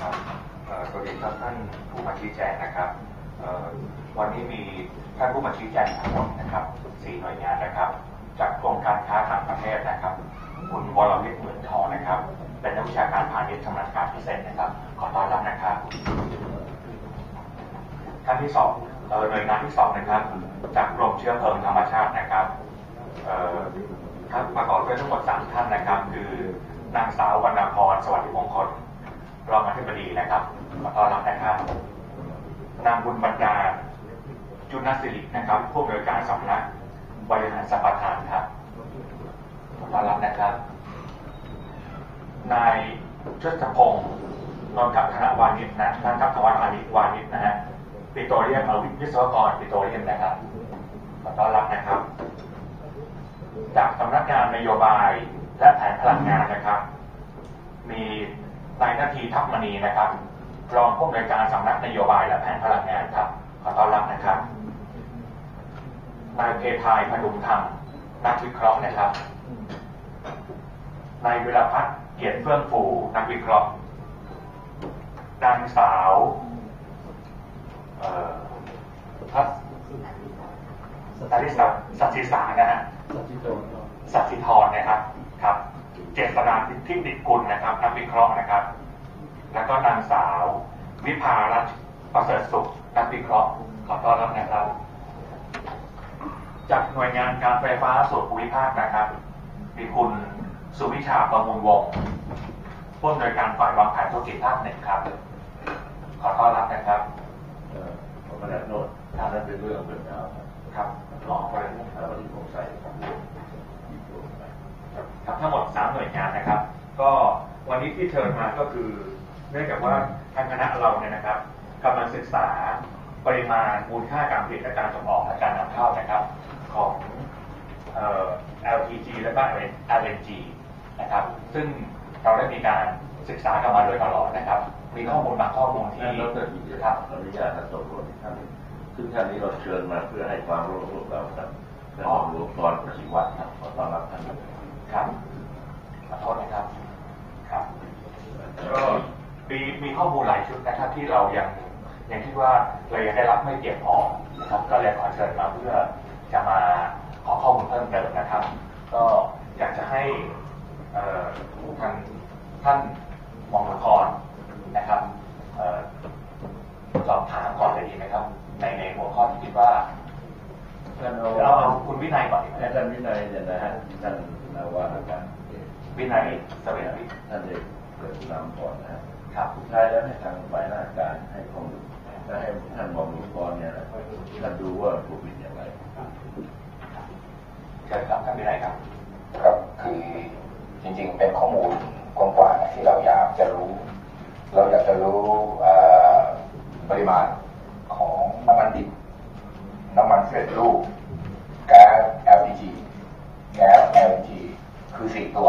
ครับเอ่อสวัสดีครับท่านผู้มาชี้แจงนะครับวันนี้มีท่านผู้มาชี้แจงทั้งหมดนะครับสี่หน่วยงานนะครับ จากกรมการค้าต่างประเทศนะครับคุณวรวิทย์เหมือนทองนะครับเป็นนักวิชาการพาณิชย์ชำนาญการพิเศษนะครับ ขอต้อนรับนะครับท่านที่สองเหน่วยงานที่สองนะครับ จากกรมเชื้อเพลิงธรรมชาตินะครับเอ่อครับประกอบด้วยทั้งหมดสามท่านนะครับ คือนางสาววรรณพรสวัสดิมงคล รองอธิบดีนะครับขอต้อนรับนะครับนางบุญบรรดาจุนสิรินะครับ ผู้อำนวยการสำนักบริหารสัมปทานครับขอต้อนรับนะครับ นายชดพงศ์นนกับธนวานิชนะท่านทัพวัฒน์วานิวานิชนะฮะปิโตรเลียมเอาวิศวกรปิโตรเลียมนะครับขอต้อนรับนะครับ จากสำนักงานนโยบายและแผนพลังงานนะครับ มี นายนาทีทัพมณีนะครับรองผู้อำนวยการสำนักนโยบายและแผนพลังงานครับ ขอต้อนรับนะครับ นายเพทายพดุงธรรม นักวิเคราะห์นะครับ นายวิรพัฒน์เกียรติเฟื่องฟูนักวิเคราะห์ นางสาวเอ่อพัสสาริสาสัตย์ศิสานะฮะสัตย์สิทรนะครับ ครับ เจษฎาทิพย์ดิกุลนะครับนักวิเคราะห์นะครับ แล้วก็นางสาว วิภารัตน์ประเสริฐสุขนักวิเคราะห์ ขอต้อนรับนะครับ จากหน่วยงานการไฟฟ้าส่วนภูมิภาคนะครับ มีคุณสุวิชาประมูลวงศ์ผู้อำนวยการฝ่ายวางแผนธุรกิจภาคหนึ่งครับ ขอต้อนรับนะครับเอ่อผมไม่ได้โน้ตถ้านั้นเป็นเรื่องเป็นราวครับครับรองประธานถ้าวันนี้ผมใส่ผมเรียนอีกตัวไป ครับทั้งหมด 3 หน่วยงานนะครับ ก็วันนี้ที่เชิญมาก็คือ เนื่องจากว่าทางคณะเราเนี่ยนะครับกำลังศึกษาปริมาณมูลค่าการผลิตและการส่งออกและการนำเข้านะครับของเอ่อ LPG และก็ LNG นะครับ ซึ่งเราได้มีการศึกษากันมาโดยตลอดนะครับ มีข้อมูลบางข้อมูลที่ที่ดรอีกคครัรับบขออนุญาตท่านสมรวจอีกท่านหนึ่งซึ่งท่านนี้เราเชิญมาเพื่อให้ความรู้พวกเราครับท่านรองหลวงกรประสิวัตรครับขอต้อนรับท่านด้วยครับ ขอโทษนะครับครับก็มีมีข้อมูลหลายชุดนะครับที่เรายังยังคิดว่าเรายังได้รับไม่เพียงพอนะครับก็เลยขอเชิญมาเพื่อจะมาขอข้อมูลเพิ่มเติมนะครับ ก็อยากจะให้เอ่อทางท่านหมองละครนะครับเอ่อสอบถามก่อนเลยดีไหมครับ ในในหัวข้อที่คิดว่าท่านเดี๋ยวเอาเอาคุณวินัยก่อนดีไหมท่านวินัยเนี่ยนะฮะท่านนาวาอากาศเอก วินัยเสวียนวิทย์ท่านได้เกิดนำก่อนนะฮะครับสุดท้ายแล้วให้ทางฝ่ายราชการให้ข้อมูลและให้ท่านรองหลวงกรเนี่ยนะท่านดูว่าถูกผิดอย่างไรเชิญครับท่านวินัยครับ ครับคือจริงๆเป็นข้อมูลกว้างๆที่เราอยากจะรู้ เราอยากจะรู้เอ่อปริมาณของน้ำมันดิบ น้ำมันสำเร็จรูปแก๊ส LPG แก๊ส LNG คือสี่ตัว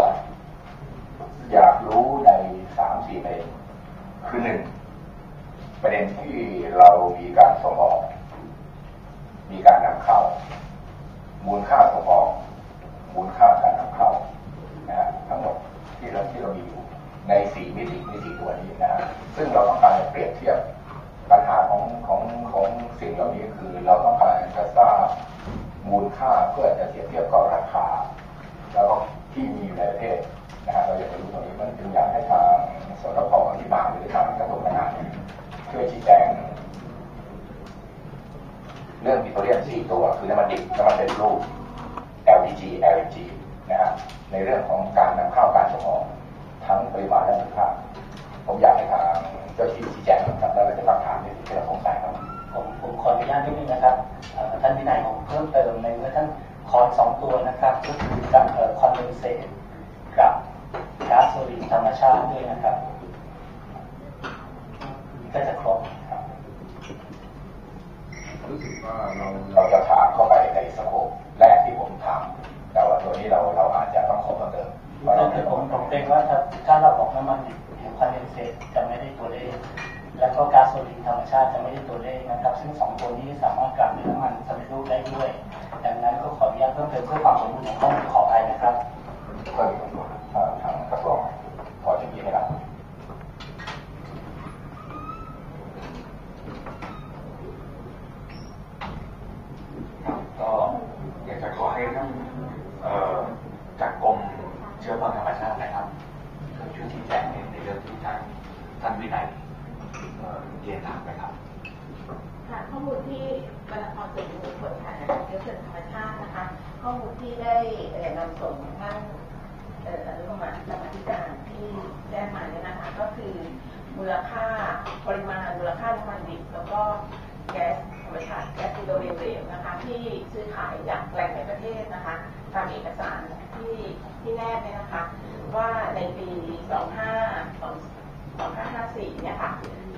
อยากรู้ในสามสี่ประเด็นคือหนึ่งประเด็นที่เรามีการส่งออก มีการนำเข้า มูลค่าส่งออก มูลค่าการนำเข้านะฮะทั้งหมดที่เราที่เรามีอยู่ ในสี่มิติมิติตัวนี้นะซึ่งเราต้องการจะเปรียบเทียบปัญหาของของของสิ่งเหล่านี้คือเราต้องการจะทราบมูลค่าเพื่อจะเปรียบเทียบกับราคา แล้วก็ที่มีอยู่ในประเทศนะฮะเราอยากจะรู้ตรงนี้มันจึงอยากให้ทางสตพที่มาหรือทางกระทรวงพลังงานช่วยชี้แจงเรื่องปิโตรเลียมสี่ตัว คือน้ำมันดิบน้ำมันเป็นรูป LPG LNG นะฮะในเรื่องของการนำเข้าการส่งออก ทั้งปริมาณและมูลค่าผมอยากให้ทางเจ้าที่ชี้แจงนะครับแล้วเราจะตั้งถามในสิ่งที่เราสงสัยครับผมผมขออนุญาตนิดนึงนะครับเอ่อท่านวินัยผมเพิ่มเติมในเมื่อท่านขอสองตัวนะครับก็คือกับคอนเดนเซตกับก๊าซโซลีนธรรมชาติด้วยนะครับก็จะครบครับรู้สึกว่าเราเราจะถามเข้าไปในสโคปแรกที่ผมถามแต่ว่าตัวนี้เราเราอาจจะต้องขอเพิ่มเติม คือผมผมเกรงว่าถ้าเราบอกน้ำมันดิบหรือคอนเดนเซตจะไม่ได้ตัวเลข แล้วก็ก๊าซโซลินธรรมชาติจะไม่ได้ตัวเลขนะครับ ซึ่งสองตัวนี้สามารถกลับเป็นน้ำมันสำเร็จรูปได้ด้วย ดังนั้นก็ขออนุญาตเพิ่มเติมเพื่อความสมบูรณ์ของข้อมูลขอไปนะครับก็มีส่วนทางกระทรวงพอจะมีไหมครับก็อยากจะขอให้ท่าน ที่ได้นำส่งท่านอนุกรรมการรธิการที่แจ้งมาเนี่ยนะคะก็คือมูลค่าปริมาณมูลค่าน้ำมันดิบแล้วก็แก๊สธรรมชาติแก๊สปิโตรเลียมเหลวนะคะที่ซื้อขายจากแหล่งในประเทศนะคะตามเอกสารที่ที่แนบเนี่ยนะคะว่าในปี 25 2554 เนี่ยค่ะ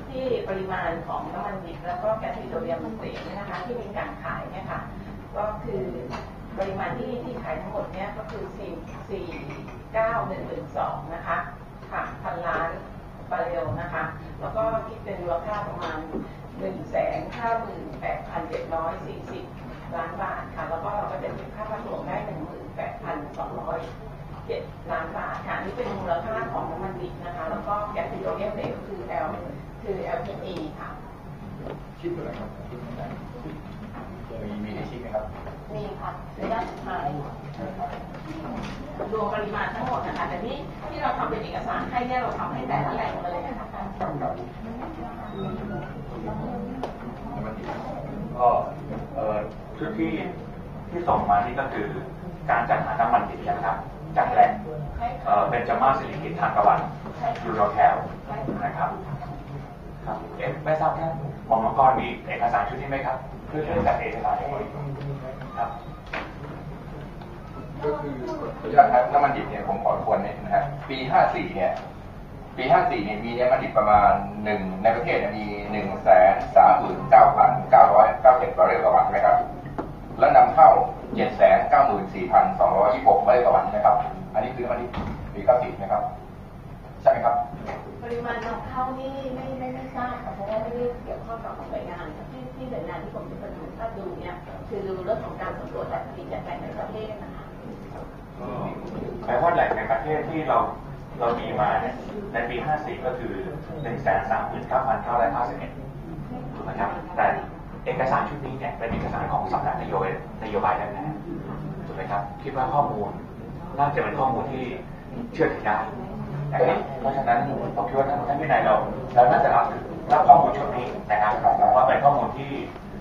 ที่ปริมาณของน้ำมันดิบแล้วก็แก๊สปิโตรเลียมเหลวเนี่ยนะคะที่มีการขายเนี่ยค่ะก็คือ ปริมาณที่ที่ขายทั้งหมดเนี่ยก็คือ4 4 9 1 1 2นะคะค่ะพันล้านบาเรลนะคะ แล้วก็คิดเป็นมูลค่าประมาณ 1 5 8 7 4 0 ล้านบาทค่ะ แล้วก็เราก็จะเก็บค่าพันหลวงได้ 18,200เจ็ดล้านบาทค่ะนี่เป็นมูลค่าของน้ำมันดิบนะคะ แล้วก็แก๊สปิโตรเลียมเหลวคือ L คือ LPG ค่ะ คิดเท่าไหร่ครับคิดเท่าไหร่มีมีให้คิดไหมครับ มีค่ะ ระยะสุดท้ายรวมปริมาณทั้งหมดนะคะแต่ที่ที่เราทำเป็นเอกสารให้เนี่ยเราทำให้แต่ละแหล่งเลยนะคะท่านก็เอ่อชุดที่ที่ส่งมานี่ก็คือการจัดหาน้ำมันดิบนะครับจากแหล่งใช่เอ่ค่ะอเป็นจามาสิริกิตทางตะวันใช่ยูค่ะโรแคลนะครับครับเอ๊ะไม่ทราบท่านหมอมังกรมีเอกสารชุดนี้ไหมครับเพื่อจะจัดเอกสารให้ครับ ก็คือขออนุญาตครับน้ำมันดิบเนี่ยผมขอทวนนิดนะฮะปี 54 เนี่ย ปี 54 เนี่ยมีน้ำมันดิบประมาณหนึ่งในประเทศเนี่ยมี1 3 9 9 9 9 7บาร์เรลต่อวันใช่ไหมครับ แล้วนำเข้า7 9 4 2 2 6บาร์เรลต่อวันใช่ไหมครับ อันนี้คือน้ำมันดิบปี94นะครับ ใช่ไหมครับ ปริมาณนำเข้านี่ไม่ไม่ไม่ทราบค่ะเพราะว่าไม่ได้เกี่ยวข้องกับหน่วยงานที่ที่หน่วยงานที่ผมจะเป็นดูถ้าดูเนี่ยคือดูเรื่องของการสำรวจและผลิตจากแหล่งในประเทศนะคะ แปลว่าแหล่งในประเทศที่เราเรามีมาเนี่ยในปี 54 ก็คือ 139,951ถูกไหมครับ แต่เอกสารชุดนี้เนี่ยเป็นเอกสารของสำนักนโยบายนโยบายแท้ๆถูกไหมครับ คิดว่าข้อมูลน่าจะเป็นข้อมูลที่เชื่อถือได้นะครับเพราะฉะนั้นผมคิดว่าท่านท่านวินัยเราเราน่าจะรับรับข้อมูลชุดนี้นะครับว่าเป็นข้อมูลที่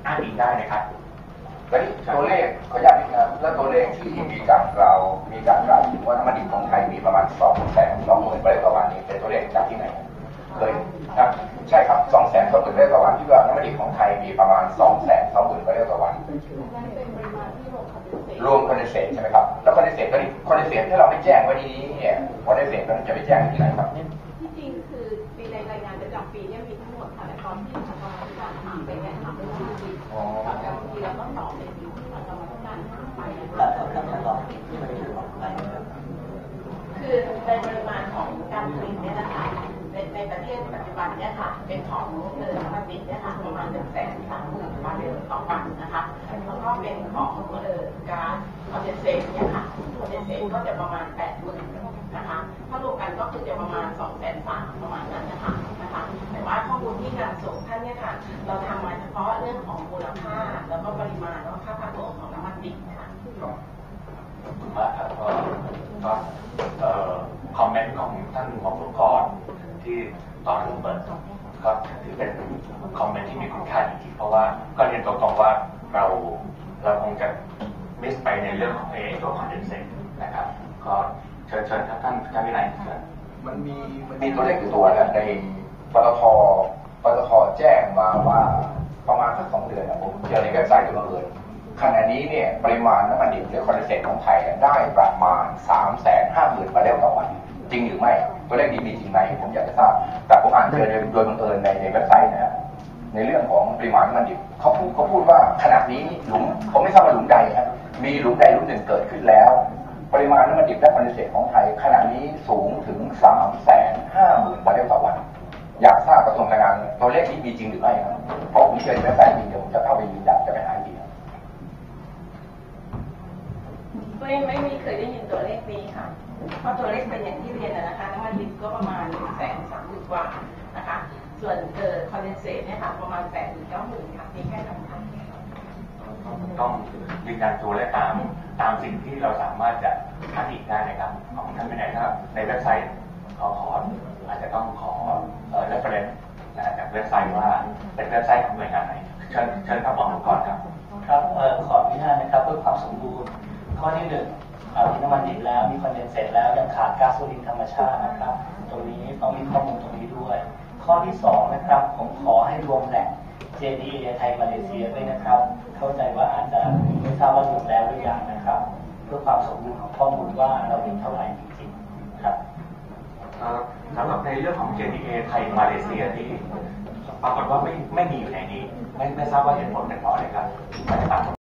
อ้างอิงได้นะครับ แล้วตัวเลขขออนุญาตนิดนะแล้วตัวเลขที่มีการกล่าวมีการกล่าวถึงว่าน้ำมันดิบของไทยมีประมาณ2แสน2หมื่นบาร์เรลต่อวันนี้เป็นตัวเลขจากที่ไหนเคยครับใช่ครับ2แสน2หมื่นบาร์เรลต่อวันที่ว่าน้ำมันดิบของไทยมีประมาณ2แสน2หมื่นบาร์เรลต่อวันนั่นเป็นปริมาณรวมคอนเดนเซตรวมคอนใช่ไหมครับแล้วคอนเดนเซตก็นี่คอนเดนเซตที่เราไม่แจ้งไว้ในนี้เนี่ยคอนเดนเซตเราจะไปแจ้งที่ไหนครับ ปันเนี่ยค่ะ เป็นของเออน้ำมันดิบเนี่ยค่ะประมาณหนึ่งแสนสามหมื่นบาร์เรลต่อวันนะคะแล้วก็เป็นของเออการคอนเดนเซตเนี่ยค่ะคอนเดนเซตก็จะประมาณแปดหมื่นนะคะถ้ารวมกันก็คือจะประมาณสองแสนสามประมาณนั้นนะคะนะคะ แต่ว่าข้อมูลที่การส่งท่านเนี่ยค่ะ เราทำมาเฉพาะเรื่องของมูลค่า แล้วก็ปริมาณแล้วก็ค่าพันโลของน้ำมันดิบค่ะ ขอบคุณมากครับก็ก็เอ่อคอมเมนต์ของท่านหมอบุกรที่ ตอนเปิดก็ถือเป็นคอมเมนต์ที่มีคุณค่าจริงๆเพราะว่าก็เรียนตรงๆว่าเราเราคงจะมิสไปในเรื่องของเอตัวคอนเดนเซตนะครับ ก็เชิญเชิญครับท่านท่านวินัยเชิญมันมีมันมีตัวเลขอยู่ตัวนะในปตทปตทแจ้งมาว่าประมาณสักสองเดือนนะผมเจอในเว็บไซต์ตัวบังเอิญขณะนี้เนี่ยปริมาณน้ำมันดิบหรือคอนเดนเซตของไทยเนี่ยได้ประมาณ3ามแสนห้าหมื่นบาร์เรลต่อวันจริงหรือไม่อะ ตัวเลขนี้มีจริงไหมผมอยากจะทราบ แต่ผมอ่านเจอโดยบังเอิญในในเว็บไซต์นะในเรื่องของปริมาณน้ำมันดิบเขาพูดเขาพูดว่าขณะนี้หลุมผมไม่ทราบว่าหลุมใดครับมีหลุมใดหลุมหนึ่งเกิดขึ้นแล้ว ปริมาณน้ำมันดิบและคอนเดนเซตของไทย ขณะนี้สูงถึง3ามแสนห้าหมื่นบาร์เรลต่อวัน อยากทราบกระทรวงพลังงานตัวเลขนี้มีจริงหรือไม่ครับเพราะผมเจอในเว็บไซต์จริงเดี๋ยวผมจะเข้าไปยืนยันจะไปหาอีกทีครับ ไม่ไม่ไม่เคยได้ยินตัวเลขนี้ค่ะ เพราะตัวเลขเป็นอย่างที่เรียนนะนะคะน้ำมันดิบก็ประมาณหนึ่งแสนสามหมื่นกว่านะคะ ส่วนเอ่อคอนเดนเซตเนี่ยค่ะประมาณแปดถึงเก้าหมื่นค่ะมีแค่นั้นค่ะต้องยืนยันตัวและตามตามสิ่งที่เราสามารถจะอ้างอิงได้นะครับของท่านวินัยนะครับในเว็บไซต์ขอขออาจจะต้องขอเอ่อ reference นะฮะจากเว็บไซต์ว่าเป็นเว็บไซต์ของหน่วยงานไหนเชิญเชิญครับหมอหนุ่มก่อนครับ ครับเอ่อขออนุญาตนะครับเพื่อความสมบูรณ์ ข้อที่หนึ่งเอ่อมีน้ำมันดิบแล้วมีคอนเดนเซตแล้วยังขาดก๊าซโซลินธรรมชาตินะครับ ตรงนี้ต้องมีข้อมูลตรงนี้ด้วย ข้อที่สองนะครับผมขอให้รวมแหล่ง JDA ไทยมาเลเซียด้วยนะครับ เข้าใจว่าอาจจะไม่ทราบว่ารวมแล้วหรือยังนะครับ เพื่อความสมบูรณ์ของข้อมูลว่าเรามีเท่าไหร่จริงๆครับสำหรับในเรื่องของ JDA ไทยมาเลเซียที่ปรากฏว่าไม่ไม่มีอยู่ในนี้ ไม่ไม่ทราบว่าเหตุผลเป็นเพราะอะไรครับ